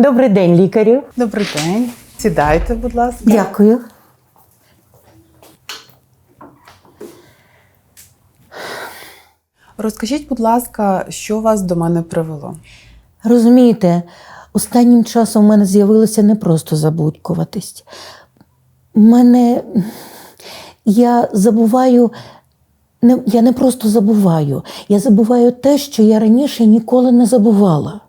Добрий день, лікарю. Добрий день. Сідайте, будь ласка. Дякую. Розкажіть, будь ласка, що вас до мене привело? Розумієте, останнім часом у мене з'явилося не просто забудькуватись. У мене я забуваю, не, я не просто забуваю, я забуваю те, що я раніше ніколи не забувала.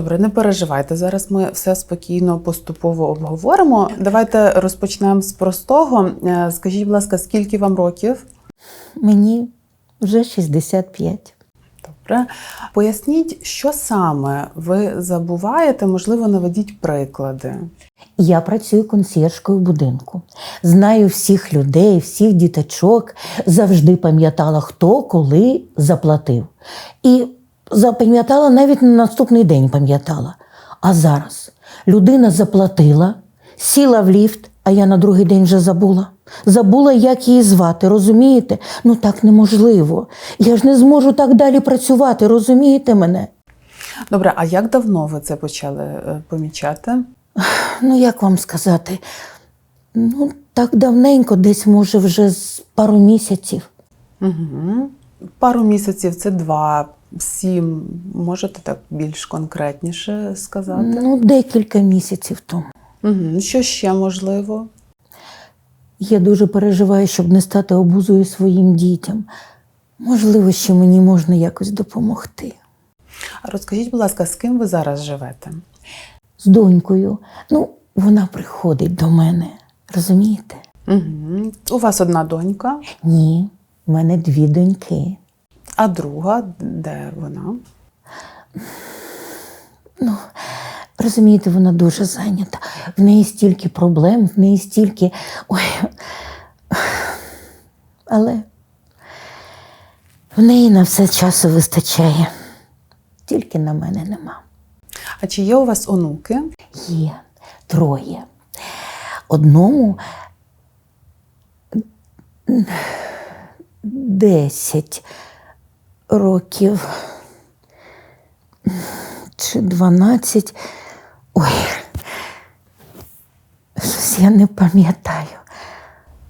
Добре, не переживайте. Зараз ми все спокійно, поступово обговоримо. Давайте розпочнемо з простого. Е, Скажіть, будь ласка, скільки вам років? Мені вже 65. Добре. Поясніть, що саме ви забуваєте, можливо, наведіть приклади. Я працюю консьєржкою в будинку. Знаю всіх людей, всіх діточок, завжди пам'ятала, хто коли заплатив. І запам'ятала навіть на наступний день пам'ятала. А зараз людина заплатила, сіла в ліфт, а я на другий день вже забула. Забула, як її звати, розумієте? Ну так неможливо. Я ж не зможу так далі працювати, розумієте мене? Добре, а як давно ви це почали е, помічати? Ну, як вам сказати? Ну, так давненько, десь, може, вже з пару місяців. Угу. Пару місяців це два, сім. Можете так більш конкретніше сказати? Ну, декілька місяців тому. Угу. Що ще можливо? Я дуже переживаю, щоб не стати обузою своїм дітям. Можливо, що мені можна якось допомогти. А Розкажіть, будь ласка, з ким ви зараз живете? З донькою. Ну, вона приходить до мене. Розумієте? Угу. У вас одна донька, Ні, в мене дві доньки. А друга, де вона? Ну, розумієте, вона дуже зайнята. В неї стільки проблем, в неї стільки. Ой. Але в неї на все часу вистачає. Тільки на мене нема. А чи є у вас онуки? Є троє. Одному десять років чи дванадцять. Ой, щось я не пам'ятаю.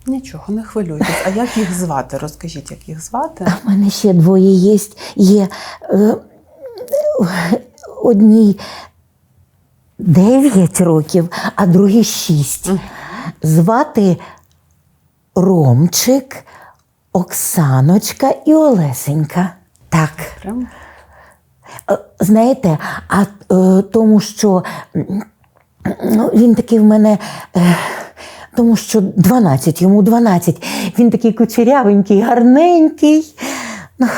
Нічого, не хвилюйтесь. А як їх звати? Розкажіть, як їх звати? А в мене ще двоє є. Є е, одній дев'ять років, а другій шість. Звати Ромчик, Оксаночка і Олесенька. Так. Е, Знаєте, а е, тому, що ну, він такий в мене. Е, тому що 12, йому 12. Він такий кучерявенький, гарненький. Ну,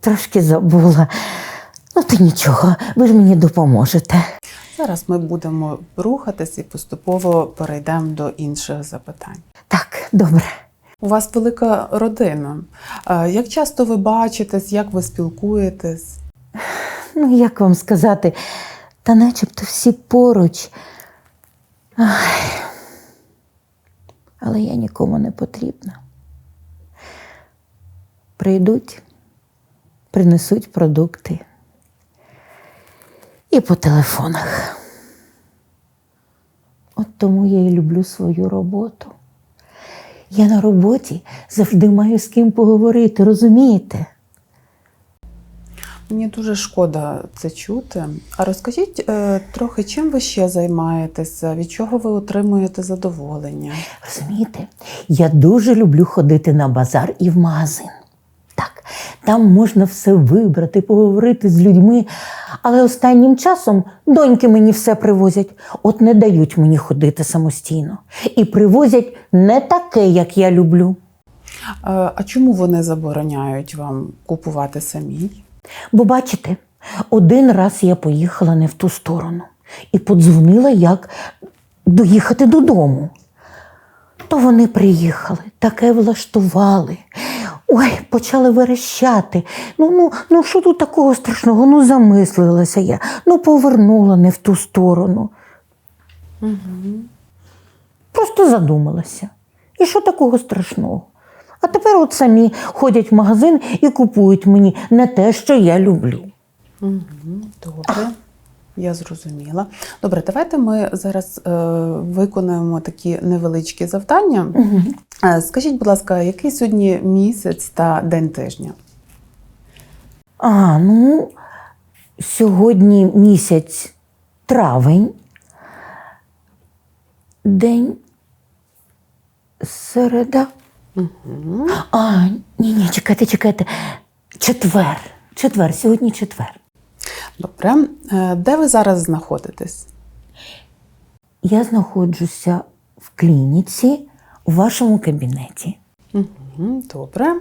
трошки забула. Ну, то нічого, ви ж мені допоможете. зараз ми будемо рухатись і поступово перейдемо до інших запитань. Так, добре. У вас велика родина. Е, Як часто ви бачитесь, як ви спілкуєтесь? Ну, як вам сказати, та начебто всі поруч. Ай. Але я нікому не потрібна. Прийдуть, принесуть продукти. І по телефонах. От тому я і люблю свою роботу. Я на роботі завжди маю з ким поговорити, розумієте? Мені дуже шкода це чути. А розкажіть е, трохи, чим ви ще займаєтеся, від чого ви отримуєте задоволення? Розумієте, я дуже люблю ходити на базар і в магазин. Так, там можна все вибрати, поговорити з людьми. Але останнім часом доньки мені все привозять, от не дають мені ходити самостійно. І привозять не таке, як я люблю. А чому вони забороняють вам купувати самій? Бо бачите, один раз я поїхала не в ту сторону і подзвонила, як доїхати додому. То вони приїхали, таке влаштували. Ой, почали верещати. Ну, ну, ну що тут такого страшного? Ну, замислилася я, ну повернула не в ту сторону. Угу. Просто задумалася. І що такого страшного? А тепер от самі ходять в магазин і купують мені не те, що я люблю. Угу. Добре. Я зрозуміла. Добре, давайте ми зараз е, виконаємо такі невеличкі завдання. Угу. Скажіть, будь ласка, який сьогодні місяць та день тижня? А, ну, сьогодні місяць травень, день середа. Угу. А, ні, ні, чекайте, чекайте. Четвер. Четвер, сьогодні четвер. Добре. Е, де ви зараз знаходитесь? Я знаходжуся в клініці у вашому кабінеті. Угу, добре.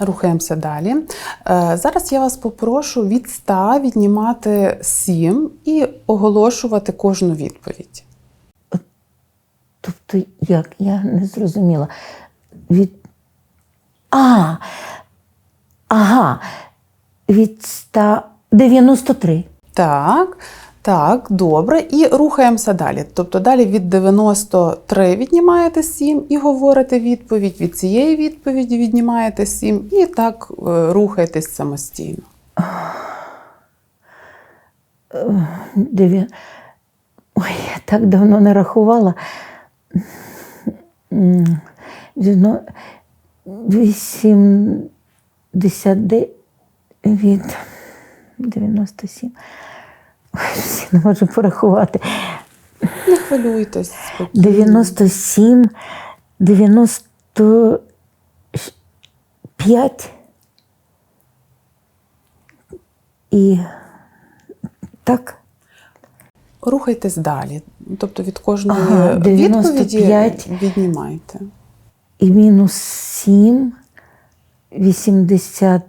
Рухаємося далі. Е, зараз я вас попрошу від 100 віднімати 7 і оголошувати кожну відповідь. Тобто, як? Я не зрозуміла. Від. А, ага. Від 193. Так, так, добре. І рухаємося далі. Тобто далі від 93 віднімаєте 7 і говорите відповідь, від цієї відповіді віднімаєте 7 і так е, рухаєтесь самостійно. Дев'я... Ой, я так давно не рахувала. М, Відно... 89 від 97. Ой, всі не можу порахувати. Не хвилюйтесь. спокійно. 97, 95 і так. Rухайтесь далі. Тобто від кожної Ага, відповіді 95. віднімайте. І мінус 7, 80,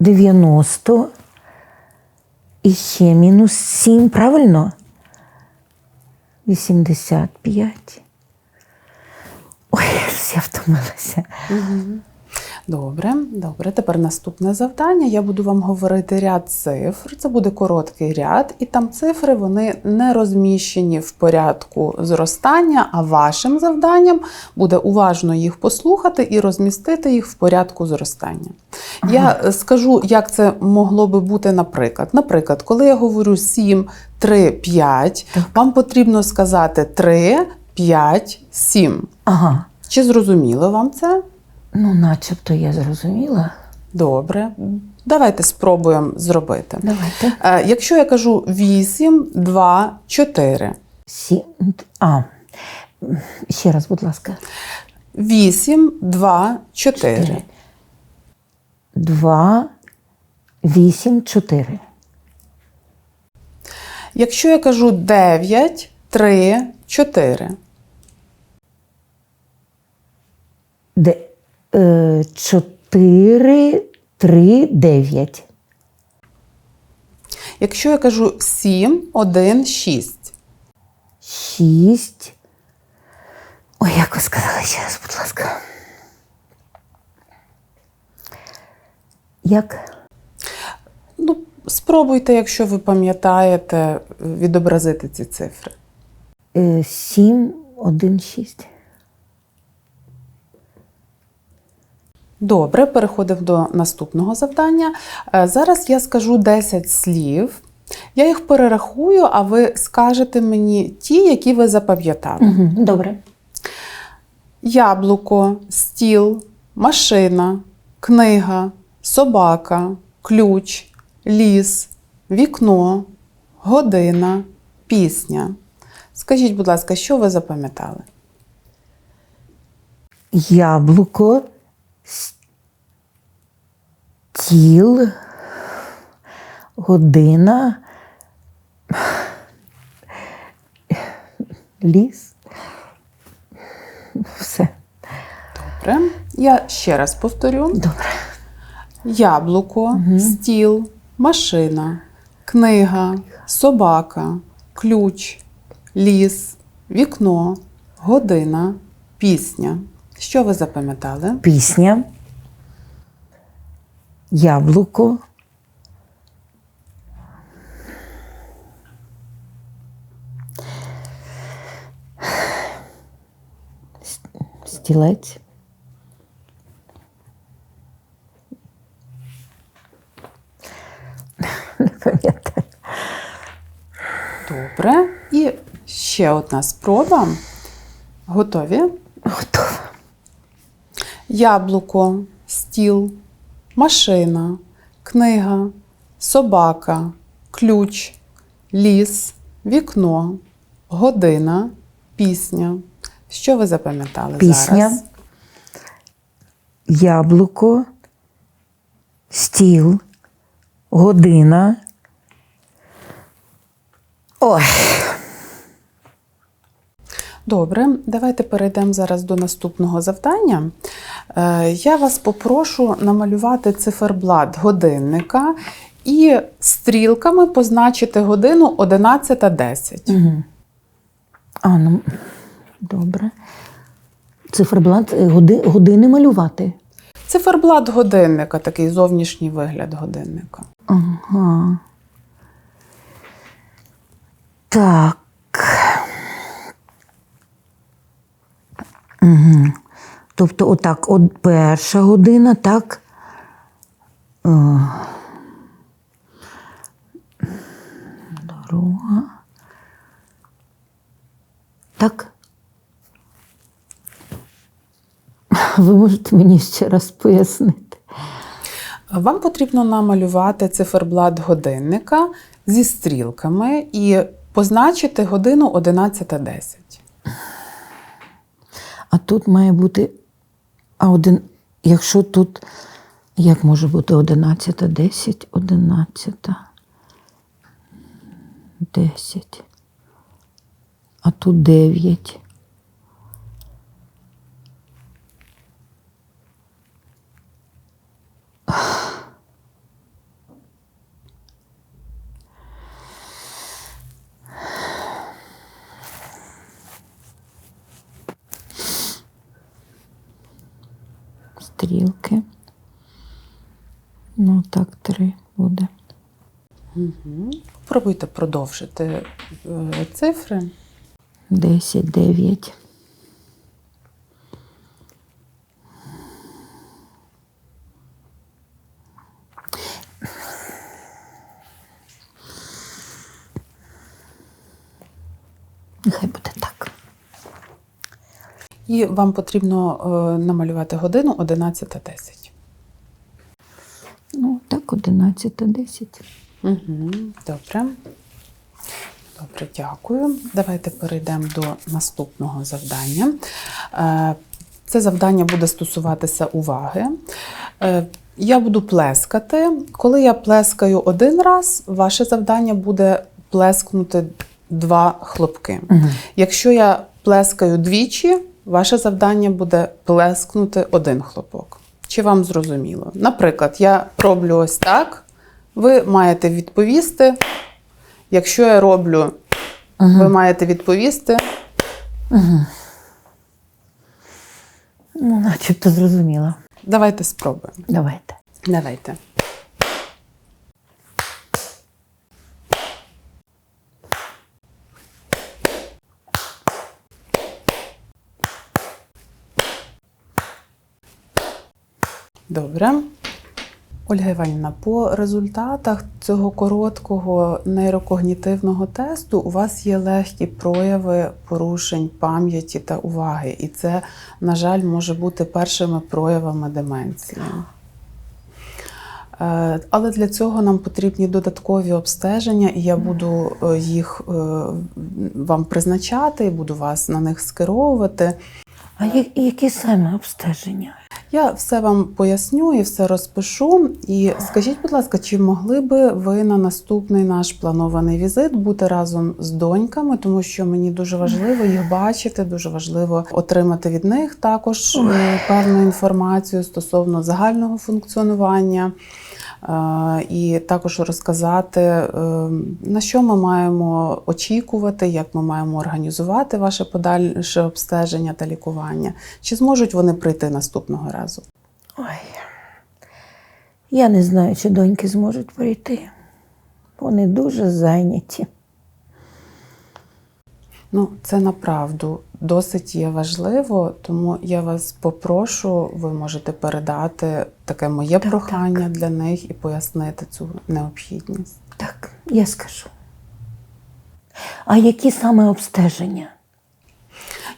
90. І ще мінус 7, правильно? 85. Ой, я втомилася. Добре, добре. Тепер наступне завдання. Я буду вам говорити ряд цифр. Це буде короткий ряд, і там цифри вони не розміщені в порядку зростання, а вашим завданням буде уважно їх послухати і розмістити їх в порядку зростання. Я скажу, як це могло би бути, наприклад. Наприклад, коли я говорю 7, 3, 5, вам потрібно сказати 3, 5, 7. Ага. Чи зрозуміло вам це? Ну, начебто я зрозуміла. Добре, давайте спробуємо зробити. Давайте. Е, Якщо я кажу 8, 2, 4. Сім. А. Ще раз, будь ласка. 8, 2, 4. Чотири. Два, вісім, чотири. Якщо я кажу 9, 3, 4. Де, 4, 3, 9. Якщо я кажу 7, 1, 6. 6. Ой, як ви сказали ще раз, будь ласка. Як? Ну, спробуйте, якщо ви пам'ятаєте, відобразити ці цифри. 7, 1, 6. Добре, переходимо до наступного завдання. Е, Зараз я скажу 10 слів. Я їх перерахую, а ви скажете мені ті, які ви запам'ятали. Угу, добре. Яблуко, стіл, машина, книга, собака, ключ, ліс, вікно, година, пісня. Скажіть, будь ласка, що ви запам'ятали? Яблуко, стіл, година, ліс. Все. Добре. Я ще раз повторю: Добре. яблуко, стіл, машина, книга, собака, ключ, ліс, вікно, година, пісня. Що ви запам'ятали? Пісня. Яблуко. Стілець. Не пам'ятаю. Добре. І ще одна спроба. Готові? Готова. Яблуко, стіл, машина, книга, собака, ключ, ліс, вікно, година, пісня. Що ви запам'ятали Пісня. зараз? Яблуко, стіл, година. Ой, Добре, давайте перейдемо зараз до наступного завдання. Е, Я вас попрошу намалювати циферблат годинника і стрілками позначити годину 11.10. Угу. А, ну, добре. Циферблат е, годи, години малювати. Циферблат годинника, такий зовнішній вигляд годинника. Ага. Так. Угу. Тобто, отак, от перша година, так. Е, Друга. Так. Ви можете мені ще раз пояснити? Вам потрібно намалювати циферблат годинника зі стрілками і позначити годину 11.10. А тут має бути. А один. Якщо тут. Як може бути 11, 10, 11, 10. А тут 9. Стрілки. Ну, так, три буде. Пробуйте продовжити е, цифри. 10, 9. Нехай буде. І вам потрібно е, намалювати годину 11.10. Ну, так, 11, 10. Угу, добре. Добре, дякую. Давайте перейдемо до наступного завдання. Е, Це завдання буде стосуватися уваги. Е, Я буду плескати. Коли я плескаю один раз, ваше завдання буде плескнути два хлопки. Угу. Якщо я плескаю двічі, ваше завдання буде плескнути один хлопок. Чи вам зрозуміло? Наприклад, я роблю ось так, ви маєте відповісти. Якщо я роблю, ви маєте відповісти. Ну, начебто зрозуміла. Давайте спробуємо. Давайте. Давайте. Добре. Ольга Іванівна, по результатах цього короткого нейрокогнітивного тесту у вас є легкі прояви порушень пам'яті та уваги, і це, на жаль, може бути першими проявами деменції. Е, Але для цього нам потрібні додаткові обстеження, і я буду е, їх е, вам призначати, і буду вас на них скеровувати. А які саме обстеження? Я все вам поясню і все розпишу. І скажіть, будь ласка, чи могли би ви на наступний наш планований візит бути разом з доньками, тому що мені дуже важливо їх бачити, дуже важливо отримати від них також е, певну інформацію стосовно загального функціонування. І також розказати, е, на що ми маємо очікувати, як ми маємо організувати ваше подальше обстеження та лікування. Чи зможуть вони прийти наступного разу? Ой. Я не знаю, чи доньки зможуть прийти. Вони дуже зайняті. Ну, це направду досить є важливо, тому я вас попрошу, ви можете передати таке моє Так, прохання для них і пояснити цю необхідність. Так, я скажу. А які саме обстеження?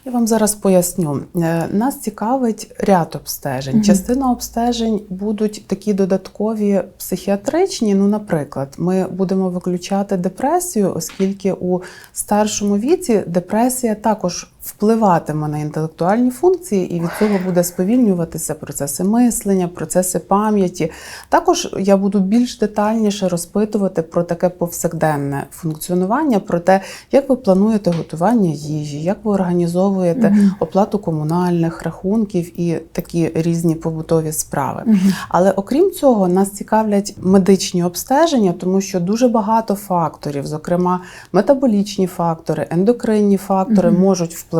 Я вам зараз поясню. Е, Нас цікавить ряд обстежень. Угу. Частина обстежень будуть такі додаткові психіатричні. Ну, наприклад, ми будемо виключати депресію, оскільки у старшому віці депресія також впливатиме на інтелектуальні функції, і від цього буде сповільнюватися процеси мислення, процеси пам'яті. Також я буду більш детальніше розпитувати про таке повсякденне функціонування, про те, як ви плануєте готування їжі, як ви організовуєте оплату комунальних рахунків і такі різні побутові справи. Але окрім цього, нас цікавлять медичні обстеження, тому що дуже багато факторів, зокрема метаболічні фактори, ендокринні фактори, можуть впливати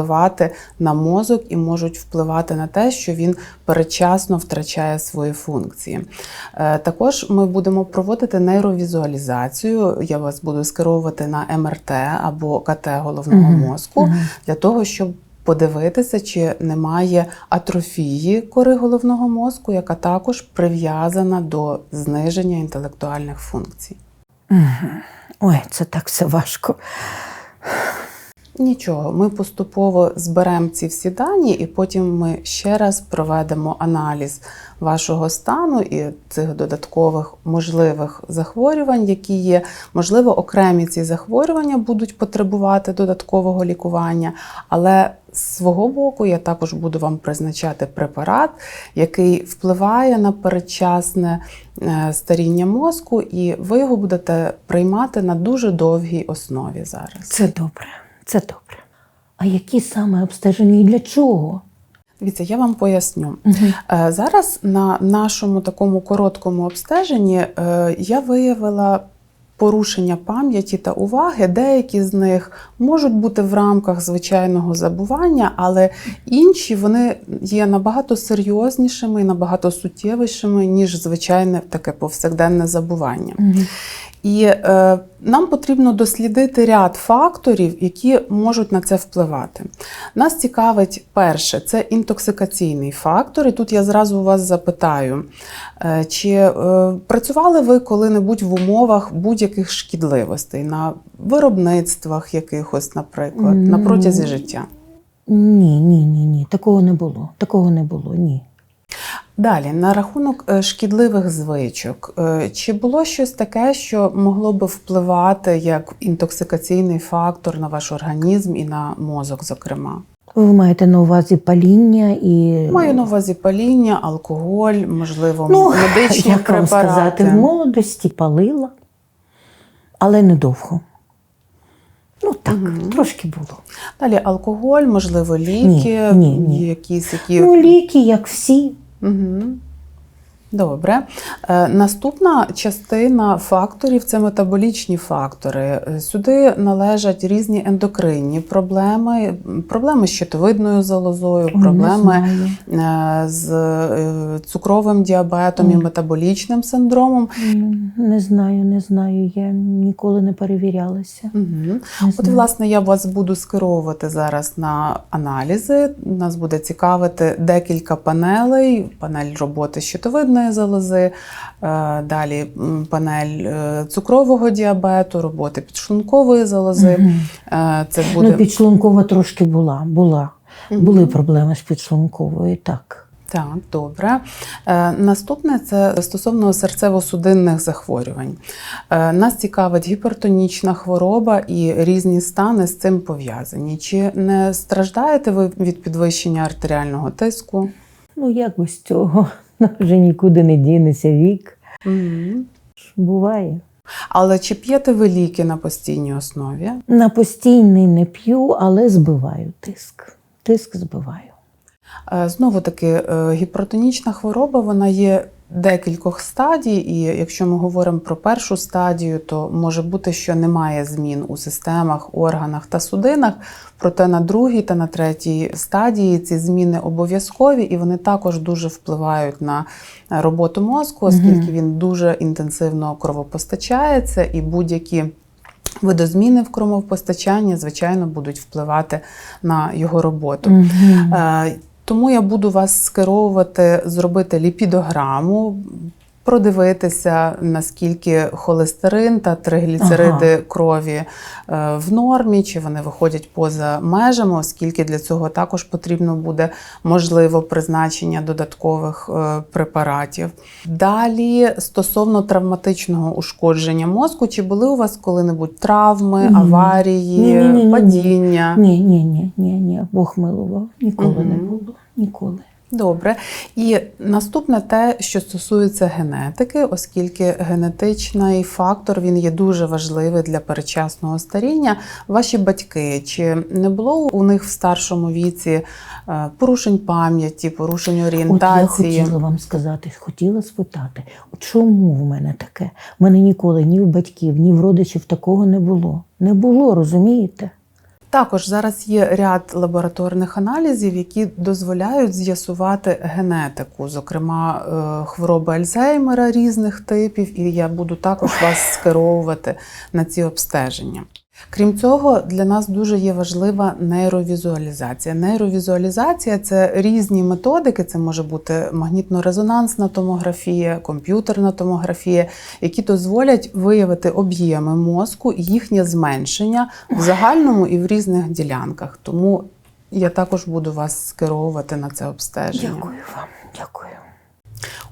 на мозок і можуть впливати на те, що він передчасно втрачає свої функції. Е, Також ми будемо проводити нейровізуалізацію. Я вас буду скеровувати на МРТ або КТ головного Мгм. мозку Мгм. для того, щоб подивитися, чи немає атрофії кори головного мозку, яка також прив'язана до зниження інтелектуальних функцій. Ой, це так все важко. Нічого, ми поступово зберемо ці всі дані, і потім ми ще раз проведемо аналіз вашого стану і цих додаткових можливих захворювань, які є. Можливо, окремі ці захворювання будуть потребувати додаткового лікування, але з свого боку я також буду вам призначати препарат, який впливає на передчасне е, старіння мозку, і ви його будете приймати на дуже довгій основі зараз. Це добре, це добре. А які саме обстеження і для чого? Дивіться, я вам поясню. Е, Зараз на нашому такому короткому обстеженні е, я виявила порушення пам'яті та уваги. Деякі з них можуть бути в рамках звичайного забування, але інші вони є набагато серйознішими і набагато суттєвішими, ніж звичайне таке повсякденне забування. Мгм. І е, нам потрібно дослідити ряд факторів, які можуть на це впливати. Нас цікавить перше, це інтоксикаційний фактор. І тут я зразу у вас запитаю, е, чи е, працювали ви коли-небудь в умовах будь-яких шкідливостей на виробництвах якихось, наприклад, на протязі життя? Ні, ні, ні, ні. Такого не було. Такого не було, ні. Далі, на рахунок е, шкідливих звичок, Е, чи було щось таке, що могло би впливати як інтоксикаційний фактор на ваш організм і на мозок, зокрема? Ви маєте на увазі паління і. Маю на увазі паління, алкоголь, можливо, Ну, медичні як вам сказати, в молодості палила, але недовго. Ну так, Мгм. трошки було. Далі алкоголь, можливо, ліки, Ні, ні, ні. якісь які. Ну, ліки, як всі. Угу. Добре. Е, наступна частина факторів це метаболічні фактори. Е, Сюди належать різні ендокринні проблеми, проблеми з щитовидною залозою, проблеми е, з цукровим діабетом і метаболічним синдромом. Не знаю, не знаю. Я ніколи не перевірялася. Угу. Не От, власне, я вас буду скеровувати зараз на аналізи. Нас буде цікавити декілька панелей: панель роботи щитовидної залози, е, далі панель е, цукрового діабету, роботи підшлункової залози. Е, Це буде Ну, підшлункова трошки була. була. Мгм. Були проблеми з підшлунковою, так. Так, добре. Е, наступне це стосовно серцево-судинних захворювань. Е, нас цікавить гіпертонічна хвороба і різні стани з цим пов'язані. Чи не страждаєте ви від підвищення артеріального тиску? Ну, як без цього? Вже нікуди не дінеться вік. Мгм. Буває. Але чи п'єте ви ліки на постійній основі? На постійний не п'ю, але збиваю тиск. Тиск збиваю. Е, Знову таки, е, гіпертонічна хвороба вона є декількох стадій, і якщо ми говоримо про першу стадію, то може бути, що немає змін у системах, органах та судинах. Проте на другій та на третій стадії ці зміни обов'язкові, і вони також дуже впливають на е, роботу мозку, оскільки він дуже інтенсивно кровопостачається, і будь-які видозміни в кровопостачанні, звичайно, будуть впливати на його роботу. Мгм. Е, Тому я буду вас скеровувати зробити ліпідограму. продивитися, наскільки холестерин та тригліцериди крові е, в нормі, чи вони виходять поза межами, оскільки для цього також потрібно буде можливо призначення додаткових е, препаратів. Далі стосовно травматичного ушкодження мозку, чи були у вас коли-небудь травми, Ні. аварії, Ні-ні-ні-ні-ні. падіння? Ні, ні, ні, ні, ні. Бог милував. Ніколи не Мгм. було. Ніколи. Добре. І наступне те, що стосується генетики, оскільки генетичний фактор він є дуже важливий для передчасного старіння. Ваші батьки, чи не було у них в старшому віці е, порушень пам'яті, порушень От я орієнтації? хотіла вам сказати, хотіла спитати, чому в мене таке? У мене ніколи ні в батьків, ні в родичів такого не було. Не було, розумієте? Також зараз є ряд лабораторних аналізів, які дозволяють з'ясувати генетику, зокрема е, хвороби Альцгеймера різних типів, і я буду також вас скеровувати на ці обстеження. Крім цього, для нас дуже є важлива нейровізуалізація. Нейровізуалізація це різні методики, це може бути магнітно-резонансна томографія, комп'ютерна томографія, які дозволять виявити об'єми мозку і їхнє зменшення в загальному і в різних ділянках. Тому я також буду вас скеровувати на це обстеження. Дякую вам, дякую.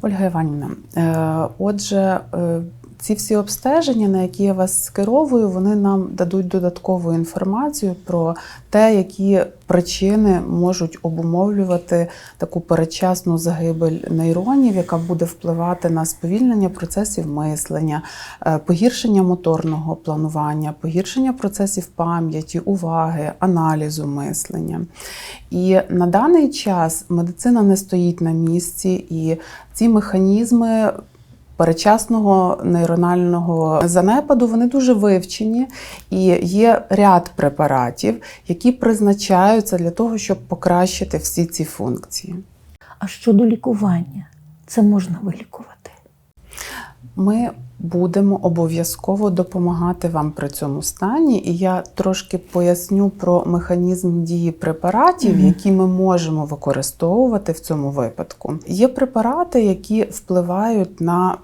Ольга Іванівна, е, отже, е, ці всі обстеження, на які я вас скеровую, вони нам дадуть додаткову інформацію про те, які причини можуть обумовлювати таку передчасну загибель нейронів, яка буде впливати на сповільнення процесів мислення, е, погіршення моторного планування, погіршення процесів пам'яті, уваги, аналізу мислення. І на даний час медицина не стоїть на місці, і ці механізми перечасного нейронального занепаду вони дуже вивчені, і є ряд препаратів, які призначаються для того, щоб покращити всі ці функції. А щодо лікування, це можна вилікувати. Ми будемо обов'язково допомагати вам при цьому стані, і я трошки поясню про механізм дії препаратів, Мгм. які ми можемо використовувати в цьому випадку. Є препарати, які впливають на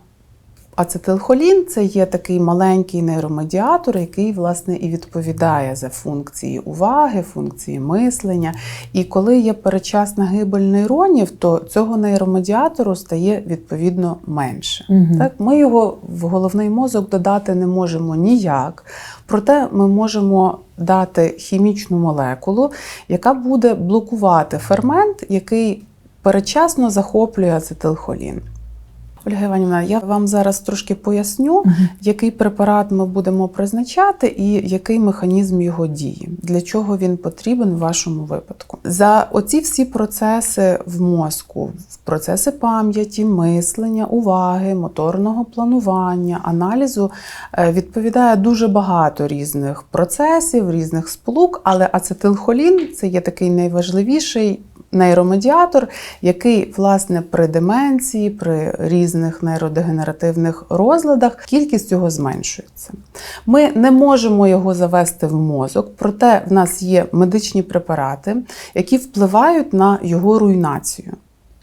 Ацетилхолін це є такий маленький нейромедіатор, який власне і відповідає за функції уваги, функції мислення. І коли є передчасна гибель нейронів, то цього нейромедіатору стає відповідно менше. Мгм. Так, ми його в головний мозок додати не можемо ніяк. Проте ми можемо дати хімічну молекулу, яка буде блокувати фермент, який передчасно захоплює ацетилхолін. Ольга Іванівна, я вам зараз трошки поясню, Мгм. який препарат ми будемо призначати і який механізм його дії, для чого він потрібен в вашому випадку. За оці всі процеси в мозку, процеси пам'яті, мислення, уваги, моторного планування, аналізу е, відповідає дуже багато різних процесів, різних сполук, але ацетилхолін це є такий найважливіший нейромедіатор, який, власне, при деменції, при різних нейродегенеративних розладах кількість його зменшується. Ми не можемо його завести в мозок, проте в нас є медичні препарати, які впливають на його руйнацію.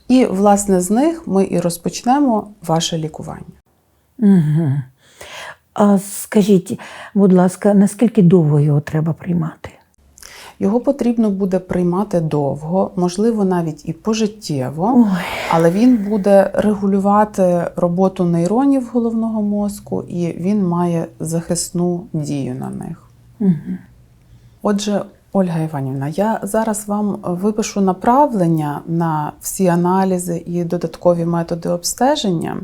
І, власне, з них ми і розпочнемо ваше лікування. Угу. А скажіть, будь ласка, наскільки довго його треба приймати? Його потрібно буде приймати довго, можливо, навіть і пожиттєво. Ой, Але він буде регулювати роботу нейронів головного мозку, і він має захисну дію на них. угу. Отже, Ольга Іванівна, я зараз вам випишу направлення на всі аналізи і додаткові методи обстеження,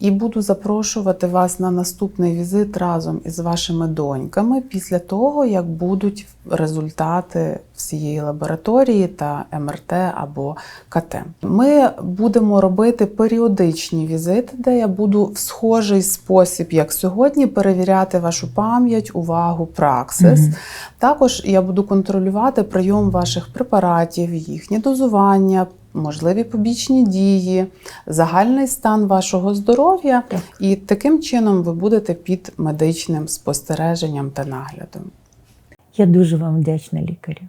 і буду запрошувати вас на наступний візит разом із вашими доньками після того, як будуть результати всієї лабораторії та МРТ або КТ. Ми будемо робити періодичні візити, де я буду в схожий спосіб, як сьогодні, перевіряти вашу пам'ять, увагу, праксис. Мгм. Також я буду контролювати прийом ваших препаратів, їхнє дозування, можливі побічні дії, загальний стан вашого здоров'я, Так. і таким чином ви будете під медичним спостереженням та наглядом. Я дуже вам вдячна лікарю.